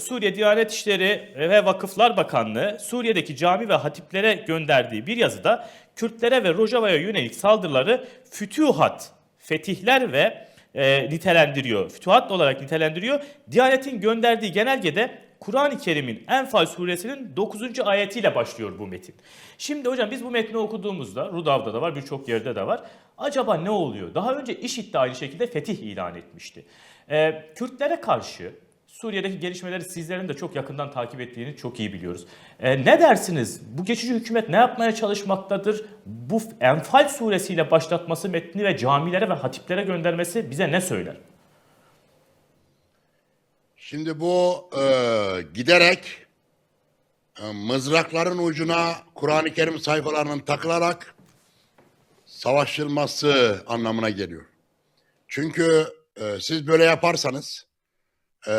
Suriye Diyanet İşleri ve Vakıflar Bakanlığı Suriye'deki cami ve hatiplere gönderdiği bir yazıda Kürtlere ve Rojava'ya yönelik saldırıları fütühat, fetihler ve e, nitelendiriyor. Fütühat olarak nitelendiriyor. Diyanet'in gönderdiği genelgede Kur'an-ı Kerim'in Enfal suresinin 9. ayetiyle başlıyor bu metin. Şimdi hocam biz bu metni okuduğumuzda, Rudav'da da var, birçok yerde de var. Acaba ne oluyor? Daha önce IŞİD de aynı şekilde fetih ilan etmişti. E, Kürtlere karşı Suriye'deki gelişmeleri sizlerin de çok yakından takip ettiğini çok iyi biliyoruz. E, ne dersiniz? Bu geçici hükümet ne yapmaya çalışmaktadır? Bu Enfal suresiyle başlatması metni ve camilere ve hatiplere göndermesi bize ne söyler? Şimdi bu e, giderek e, mızrakların ucuna Kur'an-ı Kerim sayfalarının takılarak savaşılması anlamına geliyor. Çünkü e, siz böyle yaparsanız e,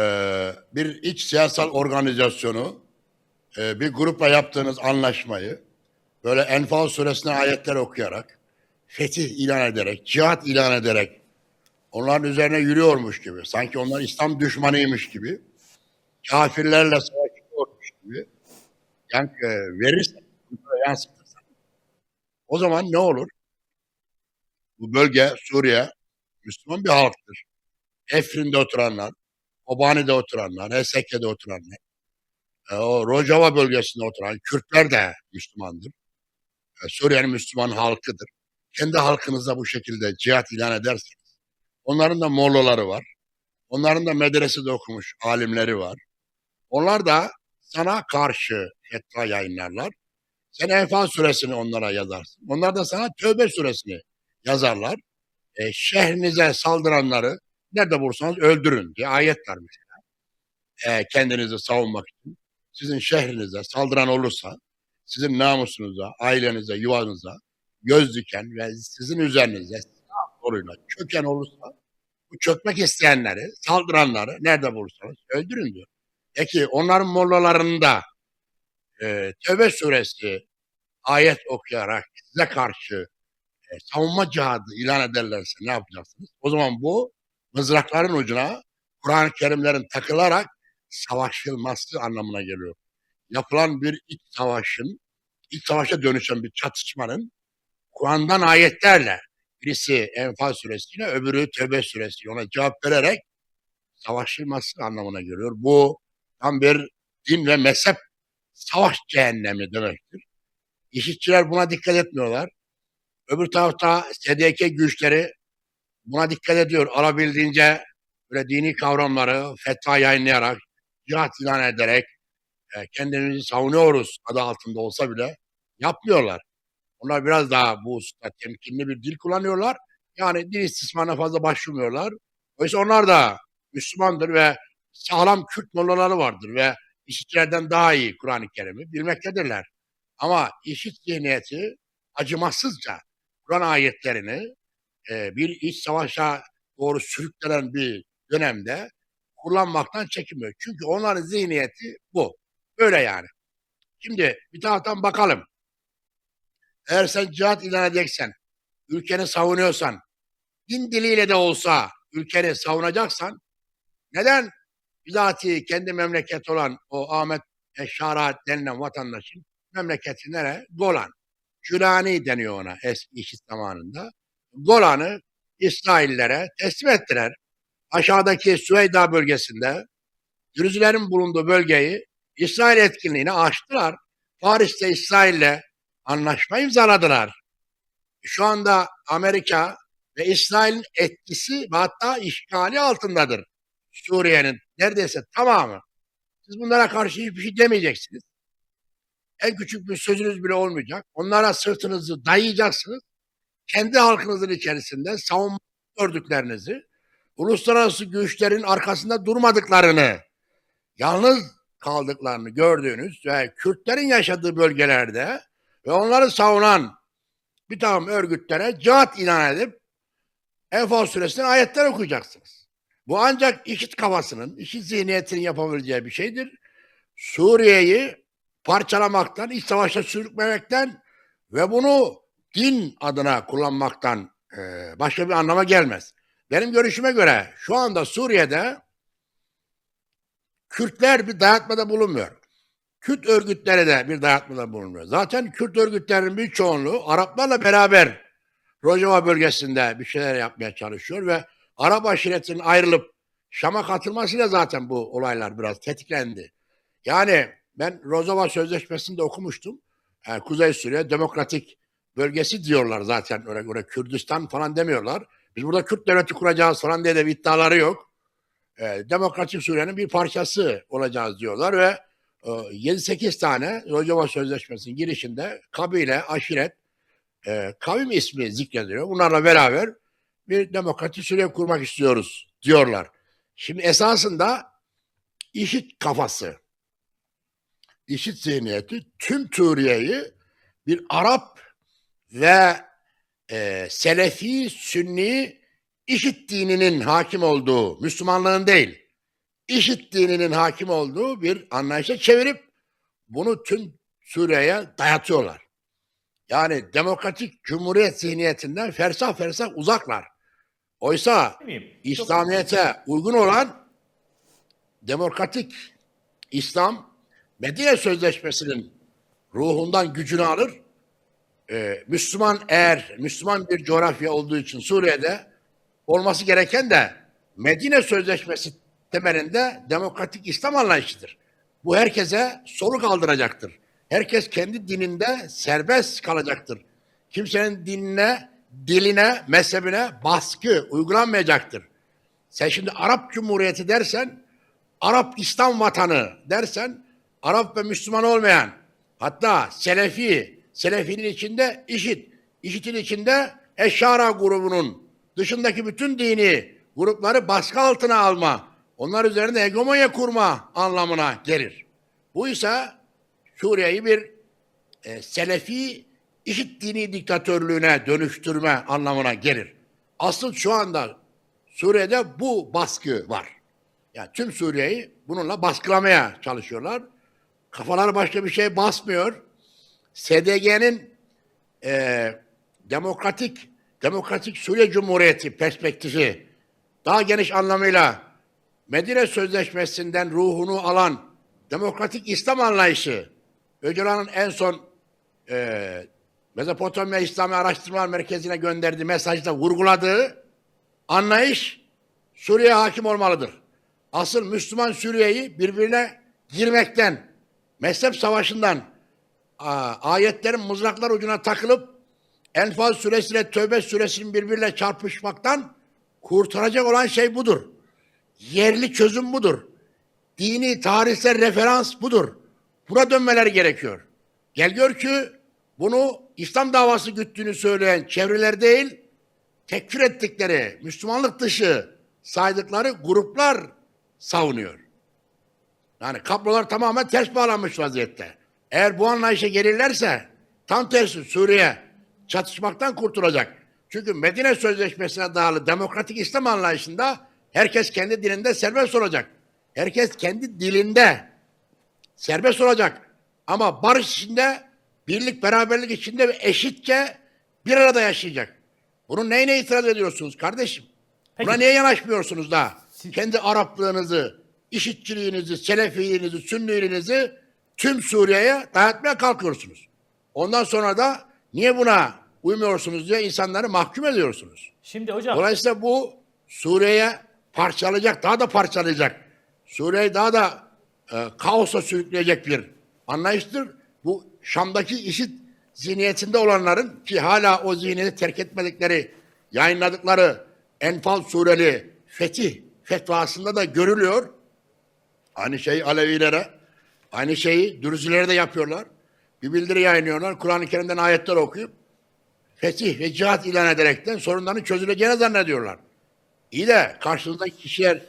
bir iç siyasal organizasyonu e, bir grupla yaptığınız anlaşmayı böyle Enfal suresine ayetler okuyarak fetih ilan ederek, cihat ilan ederek onların üzerine yürüyormuş gibi, sanki onlar İslam düşmanıymış gibi, kafirlerle savaşıyormuş gibi yani e, verirsen, yansıtırsan, o zaman ne olur? Bu bölge Suriye Müslüman bir halktır. Efrin'de oturanlar, Kobani'de oturanlar, Heseke'de oturanlar, e, o Rojava bölgesinde oturan Kürtler de Müslümandır. E, Suriye'nin Müslüman halkıdır. Kendi halkınıza bu şekilde cihat ilan ederseniz, onların da Mollaları var. Onların da medresede okumuş alimleri var. Onlar da sana karşı fetva yayınlarlar. Sen Enfal suresini onlara yazarsın. Onlar da sana Tövbe suresini yazarlar. E, şehrinize saldıranları nerede bulursanız öldürün diye ayet var mesela. E, kendinizi savunmak için. Sizin şehrinize saldıran olursa sizin namusunuza, ailenize, yuvanıza göz diken ve sizin üzerinize silah zoruyla çöken olursa bu çökmek isteyenleri, saldıranları nerede bulursanız öldürün diyor. Peki onların mollalarında e, Tövbe suresi ayet okuyarak size karşı e, savunma cihadı ilan ederlerse ne yapacaksınız? O zaman bu mızrakların ucuna Kur'an-ı Kerimlerin takılarak savaşılması anlamına geliyor. Yapılan bir iç savaşın, iç savaşa dönüşen bir çatışmanın Kur'an'dan ayetlerle birisi Enfal suresiyle öbürü Tövbe suresiyle ona cevap vererek savaşılması anlamına geliyor. Bu tam bir din ve mezhep savaş cehennemi demektir. İşitçiler buna dikkat etmiyorlar. Öbür tarafta SDK güçleri buna dikkat ediyor. Alabildiğince böyle dini kavramları fetva yayınlayarak, cihat ilan ederek e, kendimizi savunuyoruz adı altında olsa bile yapmıyorlar. Onlar biraz daha bu hususta temkinli bir dil kullanıyorlar. Yani dil istismarına fazla başvurmuyorlar. Oysa onlar da Müslümandır ve sağlam Kürt mollaları vardır ve işitçilerden daha iyi Kur'an-ı Kerim'i bilmektedirler. Ama işit zihniyeti acımasızca Kur'an ayetlerini e, bir iç savaşa doğru sürüklenen bir dönemde kullanmaktan çekinmiyor. Çünkü onların zihniyeti bu. Böyle yani. Şimdi bir taraftan bakalım. Eğer sen cihat ilan edeceksen, ülkeni savunuyorsan, din diliyle de olsa ülkeni savunacaksan, neden bizatihi kendi memleketi olan o Ahmet Eşşara denilen vatandaşın memleketi nere? Golan. Gülani deniyor ona eski işit zamanında. Golan'ı İsraillere teslim ettiler. Aşağıdaki Süveyda bölgesinde Dürüzlerin bulunduğu bölgeyi İsrail etkinliğine açtılar. Paris'te İsrail'le anlaşma imzaladılar. Şu anda Amerika ve İsrail'in etkisi ve hatta işgali altındadır. Suriye'nin neredeyse tamamı. Siz bunlara karşı hiçbir şey demeyeceksiniz. En küçük bir sözünüz bile olmayacak. Onlara sırtınızı dayayacaksınız. Kendi halkınızın içerisinde savunma gördüklerinizi, uluslararası güçlerin arkasında durmadıklarını, yalnız kaldıklarını gördüğünüz ve Kürtlerin yaşadığı bölgelerde ve onları savunan bir takım örgütlere cihat ilan edip Enfal suresinin ayetler okuyacaksınız. Bu ancak işit kafasının, işit zihniyetinin yapabileceği bir şeydir. Suriye'yi parçalamaktan, iç savaşa sürüklemekten ve bunu din adına kullanmaktan e, başka bir anlama gelmez. benim görüşüme göre şu anda Suriye'de Kürtler bir dayatmada bulunmuyor. Kürt örgütleri de bir dayatmada bulunmuyor. Zaten Kürt örgütlerinin bir çoğunluğu Araplarla beraber Rojava bölgesinde bir şeyler yapmaya çalışıyor ve Arap aşiretinin ayrılıp Şam'a katılmasıyla zaten bu olaylar biraz tetiklendi. Yani ben Rojava Sözleşmesi'nde okumuştum. Yani Kuzey Suriye demokratik bölgesi diyorlar zaten. Öyle, öyle Kürdistan falan demiyorlar. Biz burada Kürt devleti kuracağız falan diye de bir iddiaları yok. Ee, demokratik Suriye'nin bir parçası olacağız diyorlar ve e, 7-8 tane Rojava Sözleşmesi'nin girişinde kabile, aşiret, e, kavim ismi zikrediliyor. Bunlarla beraber bir demokratik Suriye kurmak istiyoruz diyorlar. Şimdi esasında işit kafası, işit zihniyeti tüm Suriye'yi bir Arap ve e, Selefi, Sünni işit dininin hakim olduğu, Müslümanlığın değil, işit dininin hakim olduğu bir anlayışa çevirip bunu tüm Suriye'ye dayatıyorlar. Yani demokratik cumhuriyet zihniyetinden fersah fersah uzaklar. Oysa İslamiyet'e uygun olan demokratik İslam Medine Sözleşmesi'nin ruhundan gücünü alır. Ee, Müslüman eğer Müslüman bir coğrafya olduğu için Suriye'de olması gereken de Medine Sözleşmesi temelinde demokratik İslam anlayışıdır. Bu herkese soru kaldıracaktır. Herkes kendi dininde serbest kalacaktır. Kimsenin dinine, diline, mezhebine baskı uygulanmayacaktır. Sen şimdi Arap Cumhuriyeti dersen, Arap İslam vatanı dersen, Arap ve Müslüman olmayan, hatta Selefi, Selefinin içinde İşit, İşit'in içinde Eşara grubunun dışındaki bütün dini grupları baskı altına alma, onlar üzerinde hegemonya kurma anlamına gelir. Bu ise Suriye'yi bir e, Selefi işit dini diktatörlüğüne dönüştürme anlamına gelir. Asıl şu anda Suriye'de bu baskı var. Yani tüm Suriye'yi bununla baskılamaya çalışıyorlar. Kafalar başka bir şey basmıyor. SDG'nin e, demokratik demokratik Suriye Cumhuriyeti perspektifi daha geniş anlamıyla Medine Sözleşmesi'nden ruhunu alan demokratik İslam anlayışı Öcalan'ın en son e, Mezopotamya İslami Araştırmalar Merkezi'ne gönderdiği mesajda vurguladığı anlayış Suriye hakim olmalıdır. Asıl Müslüman Suriye'yi birbirine girmekten, mezhep savaşından, ayetlerin mızraklar ucuna takılıp Enfal suresiyle Tövbe suresinin birbiriyle çarpışmaktan kurtaracak olan şey budur. Yerli çözüm budur. Dini, tarihsel referans budur. Buna dönmeleri gerekiyor. Gel gör ki bunu İslam davası güttüğünü söyleyen çevreler değil, tekfir ettikleri, Müslümanlık dışı saydıkları gruplar savunuyor. Yani kablolar tamamen ters bağlanmış vaziyette. Eğer bu anlayışa gelirlerse tam tersi Suriye çatışmaktan kurtulacak. Çünkü Medine Sözleşmesi'ne dayalı demokratik İslam anlayışında herkes kendi dilinde serbest olacak. Herkes kendi dilinde serbest olacak. Ama barış içinde, birlik, beraberlik içinde ve eşitçe bir arada yaşayacak. Bunun neyine itiraz ediyorsunuz kardeşim? Buna Peki. niye yanaşmıyorsunuz da? Kendi Araplığınızı, işitçiliğinizi, Selefiliğinizi, Sünniliğinizi tüm Suriye'ye dayatmaya kalkıyorsunuz. Ondan sonra da niye buna uymuyorsunuz diye insanları mahkum ediyorsunuz. Şimdi hocam Dolayısıyla bu Suriye'ye parçalayacak, daha da parçalayacak. Suriye'yi daha da e, kaosa sürükleyecek bir anlayıştır. Bu Şam'daki işit zihniyetinde olanların ki hala o zihniyeti terk etmedikleri, yayınladıkları Enfal sureli fetih fetvasında da görülüyor. Aynı şeyi Alevilere, aynı şeyi Dürüzülere de yapıyorlar. Bir bildiri yayınlıyorlar. Kur'an-ı Kerim'den ayetler okuyup fetih ve cihat ilan ederekten sorunların çözüleceğini zannediyorlar. İyi de karşınızdaki kişiler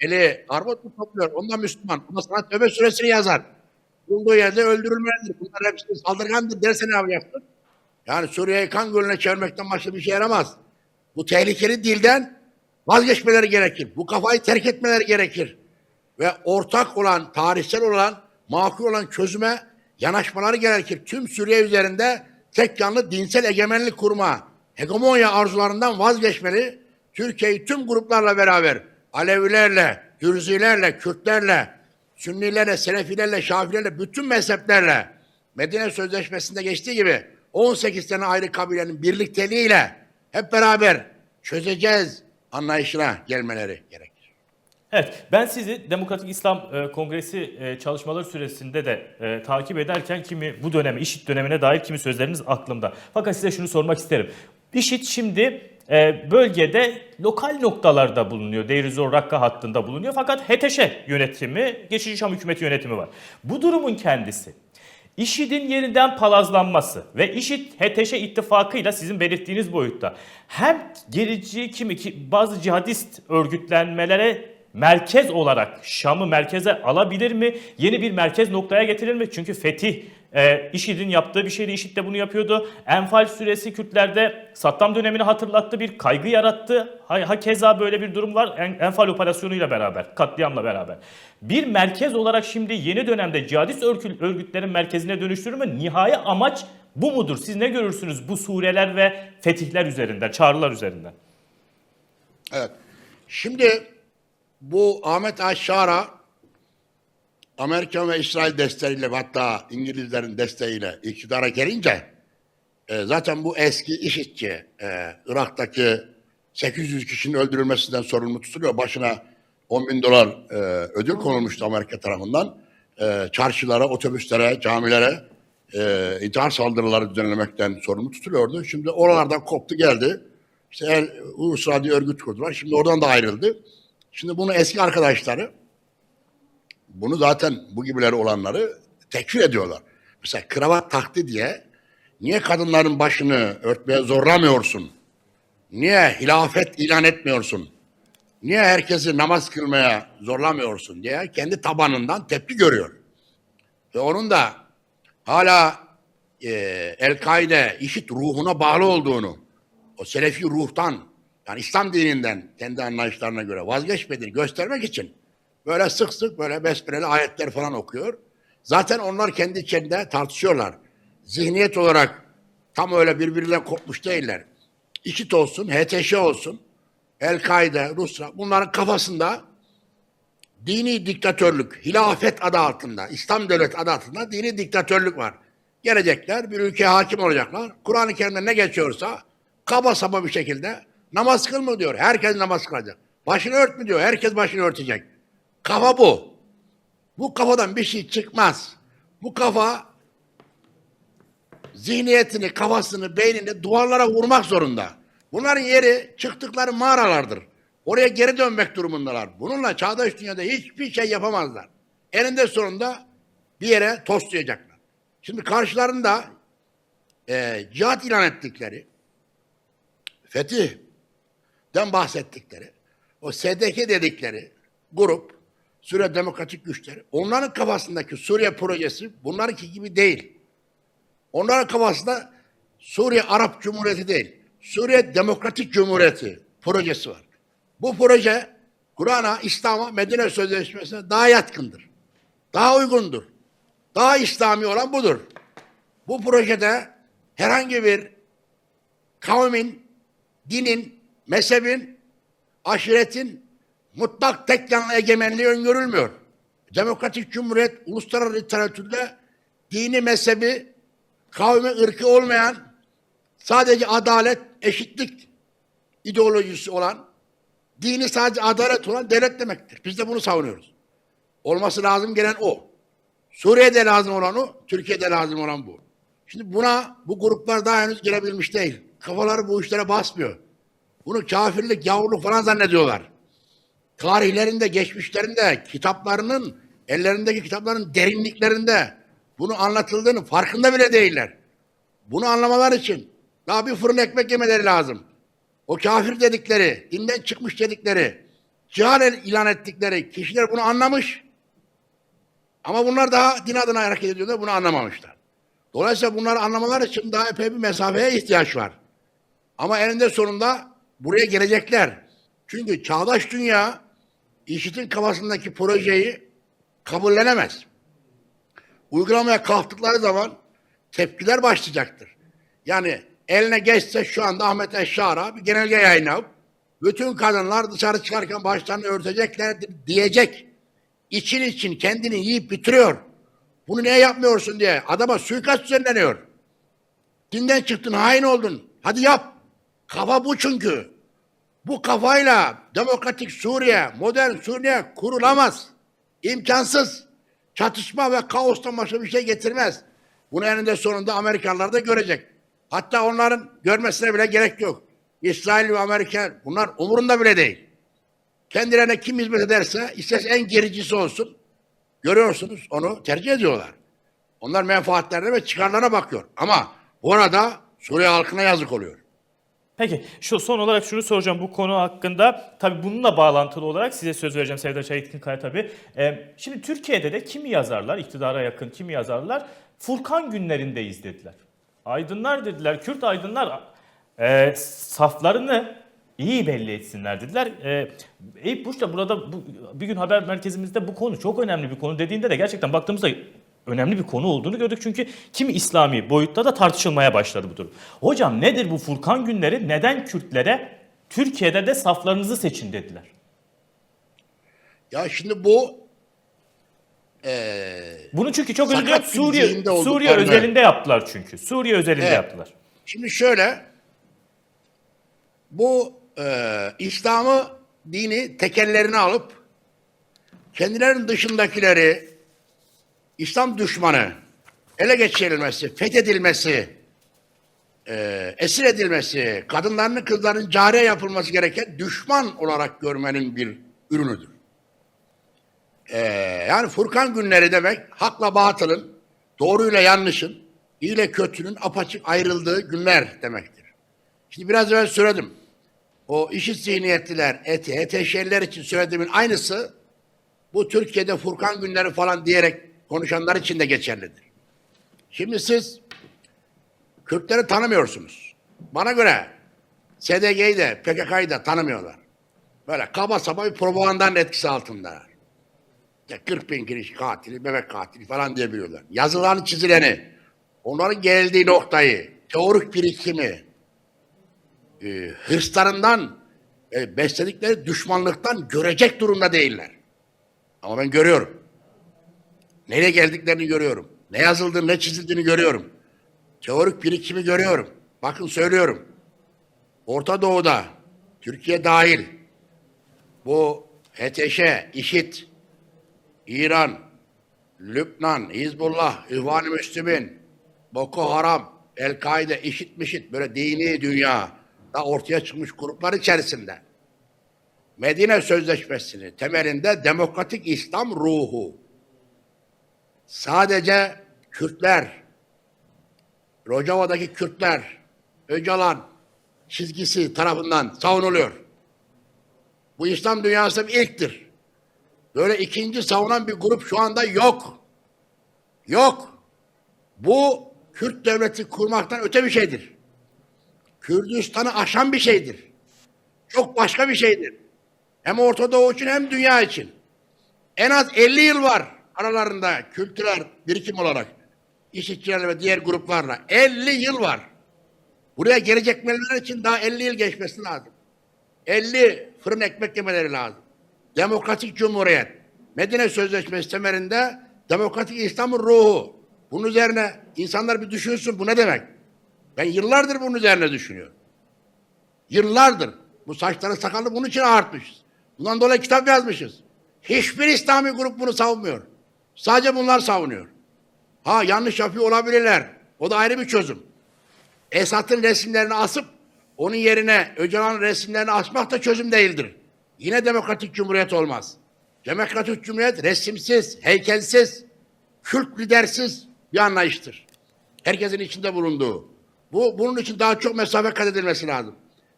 eli armut mu topluyor? Ondan Müslüman. Ama sana tövbe suresini yazar. Bulunduğu yerde öldürülmelidir. Bunlar hepsi saldırgandır derse ne yapacaksın? Yani Suriye'yi kan gölüne çevirmekten başka bir şey yaramaz. Bu tehlikeli dilden vazgeçmeleri gerekir. Bu kafayı terk etmeleri gerekir. Ve ortak olan, tarihsel olan, makul olan çözüme yanaşmaları gerekir. Tüm Suriye üzerinde tek yanlı dinsel egemenlik kurma, hegemonya arzularından vazgeçmeli. Türkiye'yi tüm gruplarla beraber Alevilerle, Dürzilerle, Kürtlerle, Sünnilerle, Selefilerle, Şafilerle, bütün mezheplerle Medine Sözleşmesi'nde geçtiği gibi 18 tane ayrı kabilenin birlikteliğiyle hep beraber çözeceğiz anlayışına gelmeleri gerekir. Evet, ben sizi Demokratik İslam e, Kongresi e, çalışmaları süresinde de e, takip ederken kimi bu döneme, IŞİD dönemine dair kimi sözleriniz aklımda. Fakat size şunu sormak isterim. IŞİD şimdi e, bölgede lokal noktalarda bulunuyor. Deir Zor Rakka hattında bulunuyor. Fakat HTŞ yönetimi, geçici Şam hükümeti yönetimi var. Bu durumun kendisi IŞİD'in yeniden palazlanması ve IŞİD HTŞ ittifakıyla sizin belirttiğiniz boyutta hem gerici kimi ki bazı cihadist örgütlenmelere merkez olarak Şam'ı merkeze alabilir mi? Yeni bir merkez noktaya getirir mi? Çünkü fetih e, IŞİD'in yaptığı bir şeydi. IŞİD de bunu yapıyordu. Enfal süresi Kürtlerde Saddam dönemini hatırlattı. Bir kaygı yarattı. Ha, ha keza böyle bir durum var. En, Enfal operasyonuyla beraber, katliamla beraber. Bir merkez olarak şimdi yeni dönemde cihadist örgü- örgütlerin merkezine dönüştürür mü? Nihai amaç bu mudur? Siz ne görürsünüz bu sureler ve fetihler üzerinden, çağrılar üzerinden? Evet. Şimdi bu Ahmet Aşşara Amerika ve İsrail desteğiyle hatta İngilizlerin desteğiyle iktidara gelince e, zaten bu eski IŞİD'ci e, Irak'taki 800 kişinin öldürülmesinden sorumlu tutuluyor. Başına 10 bin dolar e, ödül konulmuştu Amerika tarafından. E, çarşılara, otobüslere, camilere e, intihar saldırıları düzenlemekten sorumlu tutuluyordu. Şimdi oralardan koptu geldi. İşte El, diye örgüt kurdular. Şimdi oradan da ayrıldı. Şimdi bunu eski arkadaşları bunu zaten bu gibileri olanları tekfir ediyorlar. Mesela kravat taktı diye niye kadınların başını örtmeye zorlamıyorsun? Niye hilafet ilan etmiyorsun? Niye herkesi namaz kılmaya zorlamıyorsun diye kendi tabanından tepki görüyor. Ve onun da hala e, El-Kaide, IŞİD ruhuna bağlı olduğunu, o Selefi ruhtan, yani İslam dininden kendi anlayışlarına göre vazgeçmediğini göstermek için böyle sık sık böyle besmeleli ayetler falan okuyor. Zaten onlar kendi içinde tartışıyorlar. Zihniyet olarak tam öyle birbirinden kopmuş değiller. İşit olsun, HTŞ olsun, El-Kaide, Rusya bunların kafasında dini diktatörlük, hilafet adı altında, İslam devlet adı altında dini diktatörlük var. Gelecekler, bir ülkeye hakim olacaklar. Kur'an-ı Kerim'de ne geçiyorsa kaba saba bir şekilde namaz kıl mı diyor. Herkes namaz kılacak. Başını ört mü diyor. Herkes başını örtecek. Kafa bu. Bu kafadan bir şey çıkmaz. Bu kafa zihniyetini, kafasını, beynini duvarlara vurmak zorunda. Bunların yeri çıktıkları mağaralardır. Oraya geri dönmek durumundalar. Bununla çağdaş dünyada hiçbir şey yapamazlar. Eninde sonunda bir yere toslayacaklar. Şimdi karşılarında e, cihat ilan ettikleri, fetihden bahsettikleri, o SDK dedikleri grup, Suriye Demokratik Güçleri, onların kafasındaki Suriye projesi bunlarınki gibi değil. Onların kafasında Suriye Arap Cumhuriyeti değil, Suriye Demokratik Cumhuriyeti projesi var. Bu proje Kur'an'a, İslam'a, Medine Sözleşmesi'ne daha yatkındır. Daha uygundur. Daha İslami olan budur. Bu projede herhangi bir kavmin, dinin, mezhebin, aşiretin mutlak tek yanlı egemenliği öngörülmüyor. Demokratik Cumhuriyet uluslararası literatürde dini mezhebi, kavmi, ırkı olmayan sadece adalet, eşitlik ideolojisi olan, dini sadece adalet olan devlet demektir. Biz de bunu savunuyoruz. Olması lazım gelen o. Suriye'de lazım olan o, Türkiye'de lazım olan bu. Şimdi buna bu gruplar daha henüz gelebilmiş değil. Kafaları bu işlere basmıyor. Bunu kafirlik, yavruluk falan zannediyorlar. Tarihlerinde, geçmişlerinde, kitaplarının, ellerindeki kitapların derinliklerinde bunu anlatıldığını farkında bile değiller. Bunu anlamalar için daha bir fırın ekmek yemeleri lazım. O kafir dedikleri, dinden çıkmış dedikleri, cihal ilan ettikleri kişiler bunu anlamış. Ama bunlar daha din adına hareket ediyorlar, bunu anlamamışlar. Dolayısıyla bunları anlamalar için daha epey bir mesafeye ihtiyaç var. Ama eninde sonunda buraya gelecekler. Çünkü çağdaş dünya IŞİD'in kafasındaki projeyi kabullenemez. Uygulamaya kalktıkları zaman tepkiler başlayacaktır. Yani eline geçse şu anda Ahmet Eşşara bir genelge yayınlayıp Bütün kadınlar dışarı çıkarken başlarını örteceklerdir diyecek. İçin için kendini yiyip bitiriyor. Bunu niye yapmıyorsun diye adama suikast düzenleniyor. Dinden çıktın, hain oldun. Hadi yap. Kafa bu çünkü. Bu kafayla demokratik Suriye, modern Suriye kurulamaz. İmkansız. Çatışma ve kaostan başka bir şey getirmez. Bunu eninde sonunda Amerikalılar da görecek. Hatta onların görmesine bile gerek yok. İsrail ve Amerika bunlar umurunda bile değil. Kendilerine kim hizmet ederse isterse en gericisi olsun. Görüyorsunuz onu tercih ediyorlar. Onlar menfaatlerine ve çıkarlarına bakıyor. Ama bu arada Suriye halkına yazık oluyor. Peki şu son olarak şunu soracağım bu konu hakkında. Tabii bununla bağlantılı olarak size söz vereceğim Serdar Çayetkin Kaya tabii. Ee, şimdi Türkiye'de de kimi yazarlar, iktidara yakın kimi yazarlar Furkan günlerindeyiz dediler. Aydınlar dediler, Kürt aydınlar e, saflarını iyi belli etsinler dediler. E, Eyüp Buş da burada bu, bir gün haber merkezimizde bu konu çok önemli bir konu dediğinde de gerçekten baktığımızda önemli bir konu olduğunu gördük. Çünkü kimi İslami boyutta da tartışılmaya başladı bu durum. Hocam nedir bu Furkan günleri? Neden Kürtlere Türkiye'de de saflarınızı seçin dediler? Ya şimdi bu eee Bunu çünkü çok özür bir Suriye, Suriye özelinde yaptılar çünkü. Suriye özelinde Evet. yaptılar. Şimdi şöyle, bu e, İslam'ı, dini tekellerine alıp kendilerinin dışındakileri İslam düşmanı ele geçirilmesi, fethedilmesi, e, esir edilmesi, kadınların kızların cariye yapılması gereken düşman olarak görmenin bir ürünüdür. E, yani Furkan günleri demek hakla batılın, doğruyla yanlışın, iyi ile kötünün apaçık ayrıldığı günler demektir. Şimdi biraz evvel söyledim. O işit zihniyetliler, HTŞ'liler için söylediğimin aynısı bu Türkiye'de Furkan günleri falan diyerek konuşanlar için de geçerlidir. Şimdi siz Kürtleri tanımıyorsunuz. Bana göre SDG'yi de PKK'yı da tanımıyorlar. Böyle kaba saba bir propagandanın etkisi altındalar. Ya 40 bin kişi katili, bebek katili falan diyebiliyorlar. Yazılan çizileni, onların geldiği noktayı, teorik birikimi, e, hırslarından, e, besledikleri düşmanlıktan görecek durumda değiller. Ama ben görüyorum. Nereye geldiklerini görüyorum. Ne yazıldığını, ne çizildiğini görüyorum. Teorik birikimi görüyorum. Bakın söylüyorum. Orta Doğu'da, Türkiye dahil, bu HTŞ, IŞİD, İran, Lübnan, Hizbullah, İhvan-ı Müslümin, Boko Haram, El-Kaide, IŞİD, MİŞİD böyle dini dünya da ortaya çıkmış gruplar içerisinde Medine Sözleşmesi'ni temelinde demokratik İslam ruhu sadece Kürtler, Rojava'daki Kürtler, Öcalan çizgisi tarafından savunuluyor. Bu İslam dünyası bir ilktir. Böyle ikinci savunan bir grup şu anda yok. Yok. Bu Kürt devleti kurmaktan öte bir şeydir. Kürdistan'ı aşan bir şeydir. Çok başka bir şeydir. Hem Orta Doğu için hem dünya için. En az 50 yıl var aralarında kültürel birikim olarak. İşitçiler ve diğer gruplarla. 50 yıl var. Buraya gelecek melekler için daha 50 yıl geçmesi lazım. 50 fırın ekmek yemeleri lazım. Demokratik Cumhuriyet. Medine Sözleşmesi temelinde demokratik İslam'ın ruhu. Bunun üzerine insanlar bir düşünsün bu ne demek? Ben yıllardır bunun üzerine düşünüyorum. Yıllardır. Bu saçları sakalı bunun için ağartmışız. Bundan dolayı kitap yazmışız. Hiçbir İslami grup bunu savunmuyor. Sadece bunlar savunuyor. Ha yanlış yapıyor olabilirler. O da ayrı bir çözüm. Esat'ın resimlerini asıp onun yerine Öcalan'ın resimlerini asmak da çözüm değildir. Yine demokratik cumhuriyet olmaz. Demokratik cumhuriyet resimsiz, heykelsiz, kült lidersiz bir anlayıştır. Herkesin içinde bulunduğu. Bu bunun için daha çok mesafe kat edilmesi lazım.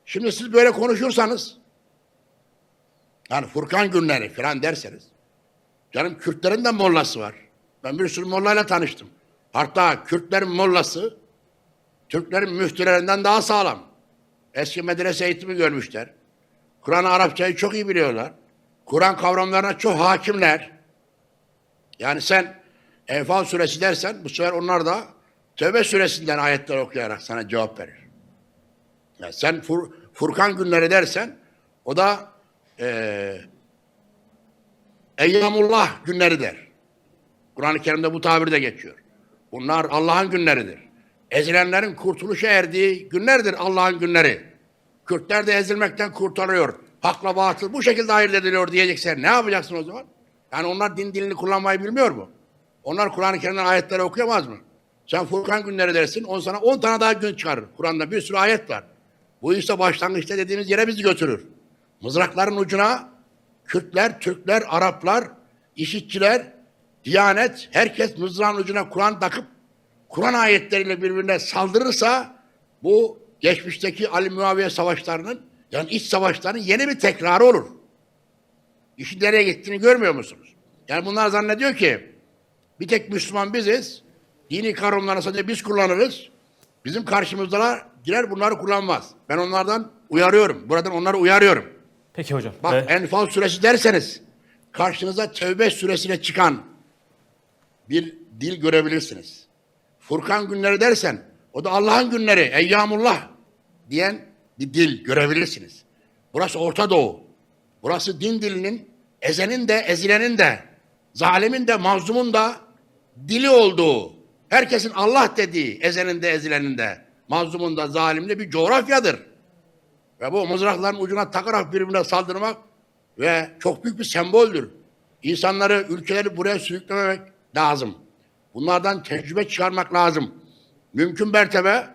Şimdi siz böyle konuşursanız yani Furkan günleri falan derseniz canım Kürtlerin de mollası var. Ben bir sürü mollayla tanıştım. Hatta Kürtlerin mollası Türklerin müftülerinden daha sağlam. Eski medrese eğitimi görmüşler. Kur'an-ı Arapçayı çok iyi biliyorlar. Kur'an kavramlarına çok hakimler. Yani sen Enfal suresi dersen bu sefer onlar da Tövbe suresinden ayetler okuyarak sana cevap verir. Yani sen Fur- Furkan günleri dersen O da eee Eyyamullah günleri der. Kur'an-ı Kerim'de bu tabir de geçiyor. Bunlar Allah'ın günleridir. Ezilenlerin kurtuluşa erdiği günlerdir Allah'ın günleri. Kürtler de ezilmekten kurtarıyor. Hakla batıl bu şekilde ayırt ediliyor diyeceksen ne yapacaksın o zaman? Yani onlar din dilini kullanmayı bilmiyor mu? Onlar Kur'an-ı Kerim'den ayetleri okuyamaz mı? Sen Furkan günleri dersin, on sana on tane daha gün çıkarır. Kur'an'da bir sürü ayet var. Bu işte başlangıçta dediğimiz yere bizi götürür. Mızrakların ucuna Kürtler, Türkler, Araplar, işitçiler, Diyanet, herkes mızrağın ucuna Kur'an takıp Kur'an ayetleriyle birbirine saldırırsa bu geçmişteki Ali Muaviye savaşlarının yani iç savaşların yeni bir tekrarı olur. İşin nereye gittiğini görmüyor musunuz? Yani bunlar zannediyor ki bir tek Müslüman biziz. Dini kavramları sadece biz kullanırız. Bizim karşımızdalar girer bunları kullanmaz. Ben onlardan uyarıyorum. Buradan onları uyarıyorum. Peki hocam. Bak Ee, Enfal suresi derseniz karşınıza Tevbe suresine çıkan bir dil görebilirsiniz. Furkan günleri dersen o da Allah'ın günleri, Eyyamullah diyen bir dil görebilirsiniz. Burası Orta Doğu. Burası din dilinin ezenin de ezilenin de zalimin de mazlumun da dili olduğu herkesin Allah dediği ezenin de ezilenin de mazlumun da zalimin de bir coğrafyadır. Ve bu mızrakların ucuna takarak birbirine saldırmak ve çok büyük bir semboldür. İnsanları, ülkeleri buraya sürüklememek lazım. Bunlardan tecrübe çıkarmak lazım. Mümkün mertebe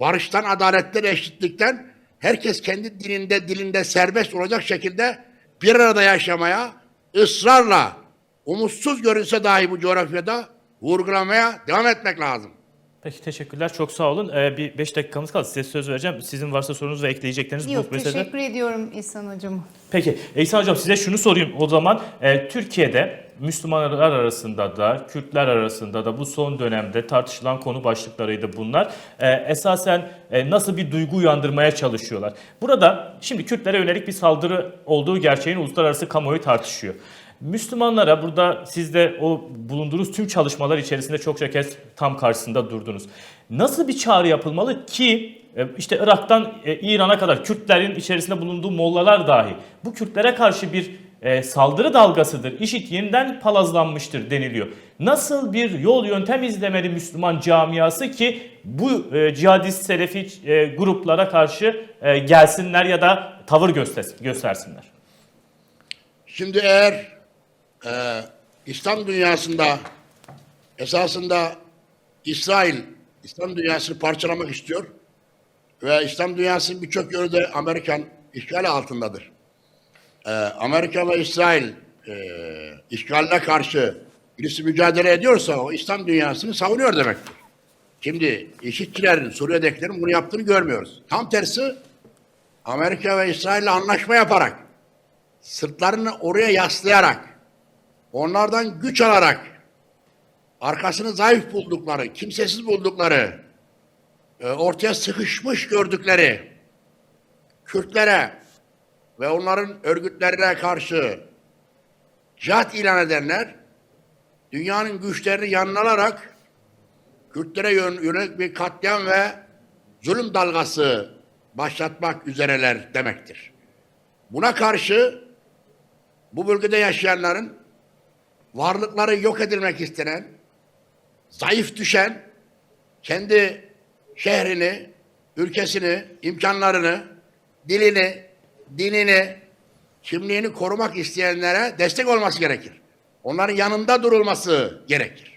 barıştan, adaletten, eşitlikten herkes kendi dininde, dilinde serbest olacak şekilde bir arada yaşamaya, ısrarla, umutsuz görünse dahi bu coğrafyada vurgulamaya devam etmek lazım. Peki teşekkürler. Çok sağ olun. Ee, bir 5 dakikamız kaldı. Size söz vereceğim. Sizin varsa sorunuz ve ekleyecekleriniz Yok bu meselede. teşekkür ediyorum İhsan Hocam. Peki İhsan Hocam size şunu sorayım o zaman. Ee, Türkiye'de Müslümanlar arasında da Kürtler arasında da bu son dönemde tartışılan konu başlıklarıydı bunlar. Ee, esasen e, nasıl bir duygu uyandırmaya çalışıyorlar. Burada şimdi Kürtlere yönelik bir saldırı olduğu gerçeğini uluslararası kamuoyu tartışıyor. Müslümanlara burada siz de o bulunduğunuz tüm çalışmalar içerisinde çokça kez tam karşısında durdunuz. Nasıl bir çağrı yapılmalı ki e, işte Irak'tan e, İran'a kadar Kürtlerin içerisinde bulunduğu mollalar dahi bu Kürtlere karşı bir e, saldırı dalgasıdır. İşit yeniden palazlanmıştır deniliyor. Nasıl bir yol yöntem izlemeli Müslüman camiası ki bu cihadist selefi gruplara karşı gelsinler ya da tavır göster- göstersinler? Şimdi eğer e, İslam dünyasında esasında İsrail İslam dünyasını parçalamak istiyor ve İslam dünyasının birçok yönü de Amerikan işgali altındadır. E, Amerika ve İsrail e, işgaline karşı birisi mücadele ediyorsa o İslam dünyasını savunuyor demektir. Şimdi işitçilerin, Suriye'dekilerin bunu yaptığını görmüyoruz. Tam tersi Amerika ve İsrail'le anlaşma yaparak sırtlarını oraya yaslayarak, onlardan güç alarak, arkasını zayıf buldukları, kimsesiz buldukları, e, ortaya sıkışmış gördükleri Kürtlere ve onların örgütlerine karşı cihat ilan edenler, dünyanın güçlerini yanına alarak Kürtlere yön- yönelik bir katliam ve zulüm dalgası başlatmak üzereler demektir. Buna karşı bu bölgede yaşayanların varlıkları yok edilmek istenen, zayıf düşen, kendi şehrini, ülkesini, imkanlarını, dilini, dinini, kimliğini korumak isteyenlere destek olması gerekir. Onların yanında durulması gerekir.